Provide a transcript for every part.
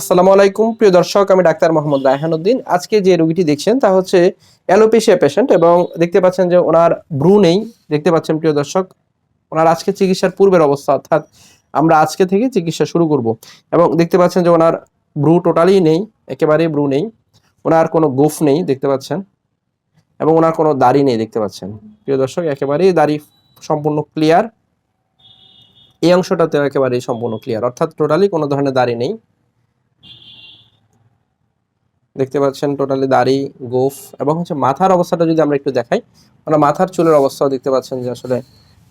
আসসালামু আলাইকুম, প্রিয় দর্শক, আমি ডাক্তার মোহাম্মদ রায়হানুদ্দিন আজকে যে রোগীটি দেখছেন তা হচ্ছে অ্যালোপেশিয়া পেশেন্ট এবং দেখতে পাচ্ছেন যে ওনার ব্রু নেই। দেখতে পাচ্ছেন, প্রিয় দর্শক, ওনার আজকে চিকিৎসার পূর্বের অবস্থা, অর্থাৎ আমরা আজকে থেকে চিকিৎসা শুরু করব। এবং দেখতে পাচ্ছেন যে ওনার ব্রু টোটালি নেই একেবারেই ব্রু নেই। ওনার কোনো গোফ নেই, দেখতে পাচ্ছেন। এবং ওনার কোনো দাড়ি নেই, দেখতে পাচ্ছেন। প্রিয় দর্শক, একেবারেই দাড়ি সম্পূর্ণ ক্লিয়ার এই অংশটাতে একেবারেই সম্পূর্ণ ক্লিয়ার অর্থাৎ টোটালি কোনো ধরনের দাড়ি নেই। দেখতে পাচ্ছেন টোটালি দাড়ি, গোফ এবং হচ্ছে মাথার অবস্থাটা যদি আমরা একটু দেখাই, আমরা মাথার চুলের অবস্থাও দেখতে পাচ্ছেন যে আসলে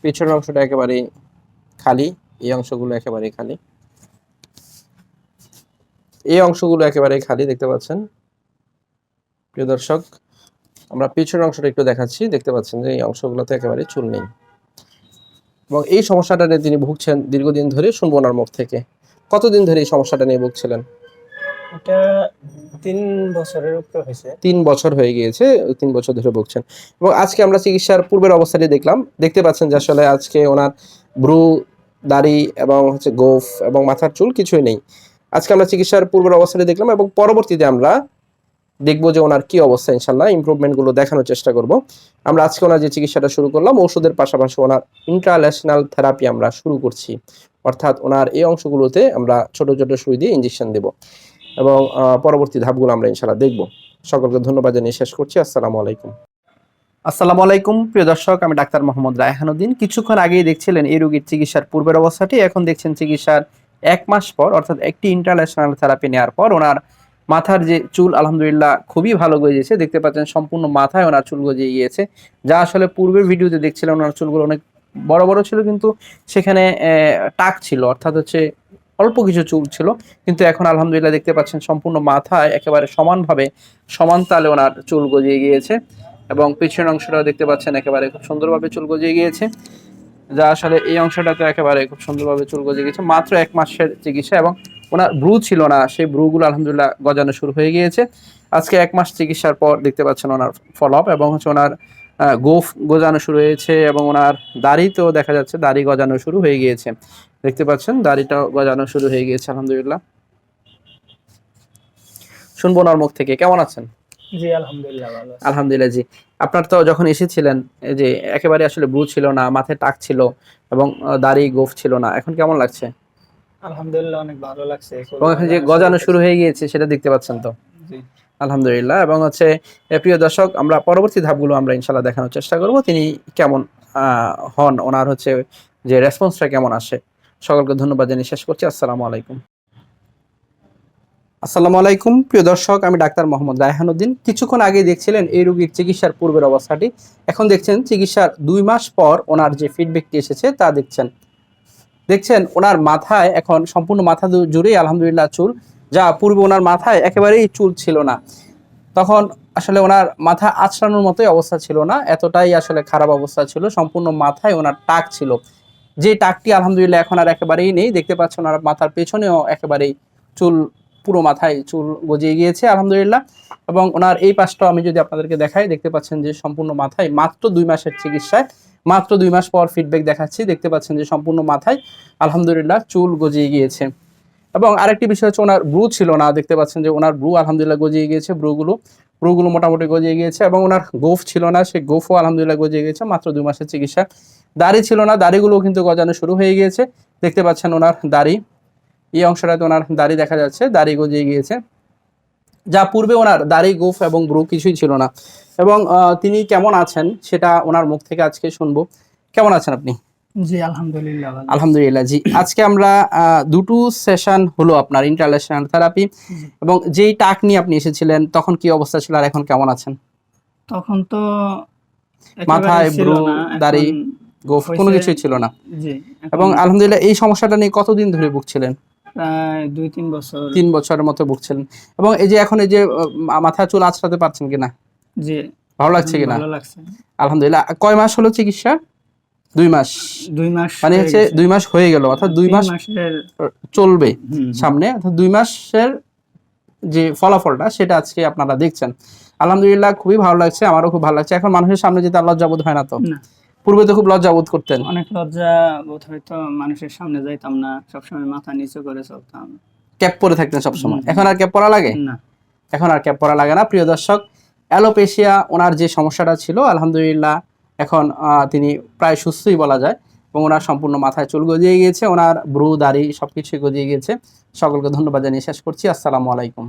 পিছনের অংশটা একেবারেই খালি, এই অংশগুলো একেবারেই খালি। এই অংশগুলো একেবারেই খালি দেখতে পাচ্ছেন। প্রিয় দর্শক, আমরা পিছনের অংশটা একটু দেখাচ্ছি, দেখতে পাচ্ছেন যে এই অংশগুলোতে একেবারে চুল নেই। এবং এই সমস্যাটা নিয়ে তিনি ভুগছেন দীর্ঘদিন ধরে শুনব মুখ থেকে। কতদিন ধরে এই সমস্যাটা নিয়ে ভুগছিলেন? এটা তিন বছরের তিন বছর হয়ে গিয়েছে, তিন বছর ধরে ভুগছেন। এবং আজকে আমরা চিকিৎসার পূর্বের অবস্থাটি দেখলাম। দেখতে পাচ্ছেন যে আসলে আজকে ওনার ব্রু দাড়ি এবং হচ্ছে গোফ এবং মাথার চুল কিছুই নেই। আজকে আমরা চিকিৎসার পূর্বের অবস্থাটি দেখলাম এবং পরবর্তীতে আমরা দেখব যে ওনার কি অবস্থা ইনশাল্লাহ ইমপ্রুভমেন্টগুলো দেখানোর চেষ্টা করব। আমরা আজকে ওনার যে চিকিৎসাটা শুরু করলাম, ওষুধের পাশাপাশি ওনার ইন্টারন্যাশনাল থেরাপি আমরা শুরু করছি। অর্থাৎ ওনার এই অংশগুলোতে আমরা ছোট ছোট সুই দিয়ে ইঞ্জেকশন দেব। এবং পরবর্তী ধাপগুলো আমরা ইনশাল্লাহ দেখব। সকলকে ধন্যবাদ জানিয়ে শেষ করছি। আসসালামু আলাইকুম। আসসালামু আলাইকুম। প্রিয় দর্শক, আমি ডাক্তার মোহাম্মদ রায়হানুদ্দিন কিছুক্ষণ আগেই দেখছিলেন এই রোগীর চিকিৎসার পূর্বের অবস্থাটি। এখন দেখছেন চিকিৎসার এক মাস পর, অর্থাৎ একটি ইন্টারন্যাশনাল থেরাপি নেওয়ার পর, ওনার মাথার যে চুল আলহামদুলিল্লাহ খুবই ভালো গজিয়েছে। দেখতে পাচ্ছেন সম্পূর্ণ মাথায় ওনার চুল গজিয়ে গিয়েছে। যা আসলে পূর্বের ভিডিওতে দেখছিলেন ওনার চুলগুলো অনেক বড় বড় ছিল, কিন্তু সেখানে টাক ছিল। অর্থাৎ হচ্ছে অল্প কিছু চুল ছিল, কিন্তু এখন আলহামদুলিল্লাহ দেখতে পাচ্ছেন সম্পূর্ণ মাথায় একেবারে সমানভাবে সমান তালে ওনার চুল গজিয়ে গিয়েছে এবং পিছনের অংশটাও দেখতে পাচ্ছেন একেবারে খুব সুন্দরভাবে চুল গজিয়ে গিয়েছে। যা আসলে এই অংশটাতে একেবারে খুব সুন্দরভাবে চুল গজিয়ে গিয়েছে। মাত্র এক মাসের চিকিৎসা এবং ওনার ব্রু ছিল না, সেই ব্রুগুলো আলহামদুলিল্লাহ গজানো শুরু হয়ে গিয়েছে। আজকে এক মাস চিকিৎসার পর দেখতে পাচ্ছেন ওনার ফলো আপ এবং হচ্ছে ওনার গোফ গজানো শুরু হয়েছে এবং ওনার দাড়ি তো দেখা যাচ্ছে দাড়ি গজানো শুরু হয়ে গিয়েছে। দেখতে পাচ্ছেন? দাড়িটা গজানো শুরু হয়ে গিয়েছে আলহামদুলিল্লাহ। শুনব ওনার মুখ থেকে। কেমন আছেন? জি আলহামদুলিল্লাহ ভালো। আলহামদুলিল্লাহ জি। আপনার তো যখন এসেছিলেন যে একেবারে আসলে ব্রু ছিল না মাথায় টাক ছিল এবং দাড়ি গোফ ছিল না এখন কেমন লাগছে? আলহামদুলিল্লাহ অনেক ভালো লাগছে। এবং এখন যে গজানো শুরু হয়ে গিয়েছে সেটা দেখতে পাচ্ছেন তো? জি। আলহামদুলিল্লাহ এবং হচ্ছে প্রিয় দর্শক আমরা পরবর্তী ধাপগুলো আমরা ইনশাল্লাহ দেখানোর চেষ্টা করব। তিনি কেমন আহ, হন? ওনার হচ্ছে যে রেসপন্সটা কেমন আসে? সকলকে ধন্যবাদ জানিয়ে শেষ করছি। আসসালামু আলাইকুম। আসসালামু আলাইকুম। প্রিয় দর্শক, আমি ডাক্তার মোহাম্মদ রায়হানুদ্দিন কিছুক্ষণ আগে দেখছিলেন এই রোগীর চিকিৎসার পূর্বের অবস্থাটি। এখন দেখছেন চিকিৎসার দুই মাস পর ওনার যে ফিডব্যাকটি এসেছে তা দেখছেন। দেখছেন ওনার মাথায় এখন সম্পূর্ণ মাথা জুড়েই আলহামদুলিল্লাহ চুল, যা পূর্বে ওনার মাথায় একেবারেই চুল ছিল না। তখন আসলে ওনার মাথা আছড়ানোর মতোই অবস্থা ছিল না, এতটাই আসলে খারাপ অবস্থা ছিল, সম্পূর্ণ মাথায় ওনার টাক ছিল। যে টাকটি আলহামদুলিল্লাহ এখন আর একেবারেই নেই, দেখতে পাচ্ছেন ওনার মাথার পেছনেও একেবারেই চুল, পুরো মাথায় চুল গজিয়ে গিয়েছে, আলহামদুলিল্লাহ। এবং ওনার এই পাশটাও আমি যদি আপনাদেরকে দেখাই, দেখতে পাচ্ছেন যে সম্পূর্ণ মাথায় মাত্র দুই মাসের চিকিৎসায়, মাত্র দুই মাস পর ফিডব্যাক দেখাচ্ছি, দেখতে পাচ্ছেন যে সম্পূর্ণ মাথায় আলহামদুলিল্লাহ চুল গজিয়ে গিয়েছে। এবং আরেকটি বিষয় হচ্ছে ওনার ব্রু ছিল না, দেখতে পাচ্ছেন যে ওনার ব্রু আলহামদুলিল্লাহ গজিয়ে গিয়েছে, ব্রুগুলো ব্রুগুলো মোটামুটি গজিয়ে গিয়েছে এবং ওনার গোফ ছিল না, সেই গোফও আলহামদুলিল্লাহ গজিয়ে গিয়েছে, মাত্র দুই মাসের চিকিৎসা। দাড়ি ছিল না, দাড়িগুলোও কিন্তু গজানো শুরু হয়ে গিয়েছে, দেখতে পাচ্ছেন ওনার দাড়ি। এই অংশটাতে ওনার দাড়ি দেখা যাচ্ছে, দাড়ি গজিয়ে গিয়েছে। যা পূর্বে ওনার দাড়ি, গোফ এবং ব্রু কিছুই ছিল না। এবং তিনি কেমন আছেন সেটা ওনার মুখ থেকে আজকে শুনব। কেমন আছেন আপনি? জি আলহামদুলিল্লাহ আলহামদুলিল্লাহ জি। আজকে আমরা দুটো সেশন হলো আপনার ইন্টারন্যাশনাল থেরাপি এবং যেই টাক নিয়ে আপনি এসেছিলেন তখন কি অবস্থা ছিল আর এখন কেমন আছেন? তখন তো মাথায় ব্রু, দাড়ি, গোফ কোনো কিছুই ছিল না। জি এবং আলহামদুলিল্লাহ এই সমস্যাটা নিয়ে কতদিন ধরে ভুগছিলেন? প্রায় দুই তিন বছর। তিন বছরের মতো ভুগছিলেন। এবং এই যে এখন এই যে মাথা চুল আঁচড়াতে পারছেন কিনা? জি। ভালো লাগছে কিনা? ভালো লাগছে। আলহামদুলিল্লাহ কয় মাস হলো চিকিৎসা দুই মাস। দুই মাস মানে হচ্ছে দুই মাস হয়ে গেল অর্থাৎ দুই মাস মাসের চলবে সামনে অর্থাৎ দুই মাসের যে ফলাফলটা সেটা আজকে আপনারা দেখছেন। আলহামদুলিল্লাহ খুবই ভালো লাগছে আমারও খুব ভালো লাগছে। এখন মানুষের সামনে যেতে আর লজ্জাবোধ হয় না তো? পূর্বে তো খুব লজ্জা বোধ করতেন। অনেক লজ্জা বোধ হয়তো মানুষের সামনে যাইতাম না সবসময় মাথা নিচু করে চলতাম। ক্যাপ পরে থাকতেন সবসময়। এখন আর ক্যাপ পরা লাগে? না। এখন আর ক্যাপ পরা লাগে না। প্রিয় দর্শক অ্যালোপেশিয়া ওনার যে সমস্যাটা ছিল আলহামদুলিল্লাহ এখন তিনি প্রায় সুস্থই বলা যায় এবং ওনার সম্পূর্ণ মাথায় চুল গজিয়ে গিয়েছে, ওনার ব্রু, দাড়ি সব কিছুই গজিয়ে গিয়েছে। সকলকে ধন্যবাদ জানিয়ে শেষ করছি। আসসালামু আলাইকুম।